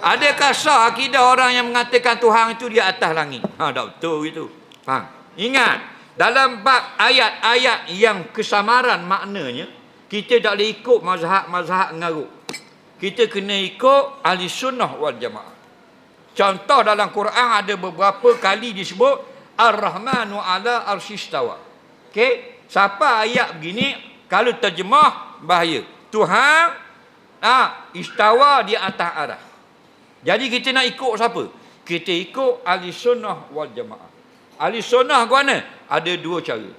Adakah sah akidah orang yang mengatakan Tuhan itu di atas langit? Ha, tak betul itu. Faham? Ingat, dalam bab ayat-ayat yang kesamaran maknanya, kita tak boleh ikut mazhab-mazhab ngaruk. Kita kena ikut ahli sunnah wal jamaah. Contoh dalam Quran ada beberapa kali disebut Ar-Rahmanu ala arsyistawa. Okey? Siapa ayat begini, kalau terjemah, bahaya. Tuhan ah, istawa di atas arah. Jadi kita nak ikut siapa? Kita ikut ahli sunnah wal jamaah. Ahli sunnah ke mana? Ada dua cara.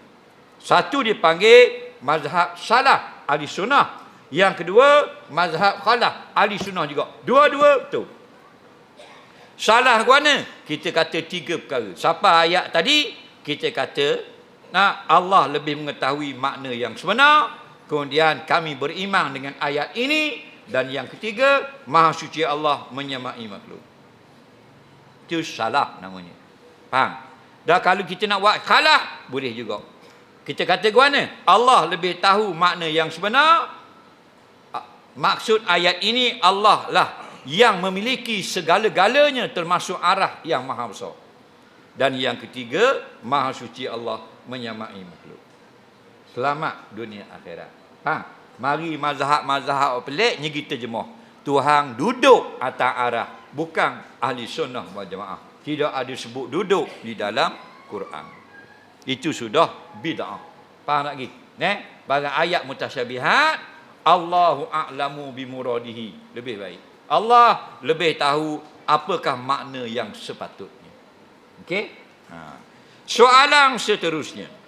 Satu dipanggil mazhab salah ahli sunnah. Yang kedua mazhab khalaf ahli sunnah juga. Dua-dua betul. Salah ke mana? Kita kata tiga perkara. Siapa ayat tadi? Kita kata nah, Allah lebih mengetahui makna yang sebenar. Kemudian kami beriman dengan ayat ini dan yang ketiga, Maha Suci Allah menyamai makhluk. Itu salah namanya. Faham? Dan kalau kita nak buat kalah, boleh juga. Kita kata ke mana? Allah lebih tahu makna yang sebenar. Maksud ayat ini Allah lah yang memiliki segala-galanya termasuk arah yang maha besar. Dan yang ketiga, Maha Suci Allah menyamai makhluk. Selamat dunia akhirat. Faham? Mari mazhab-mazhab pelik ni kita jemuh. Tuhan duduk atas arah. Bukan ahli sunnah wal jamaah. Tidak ada sebut duduk di dalam Quran. Itu sudah bid'ah. Faham lagi? Ne? Barang ayat mutasyabihat. Allahu a'lamu bimuradihi. Lebih baik. Allah lebih tahu apakah makna yang sepatutnya. Okey? Ha. Soalan seterusnya.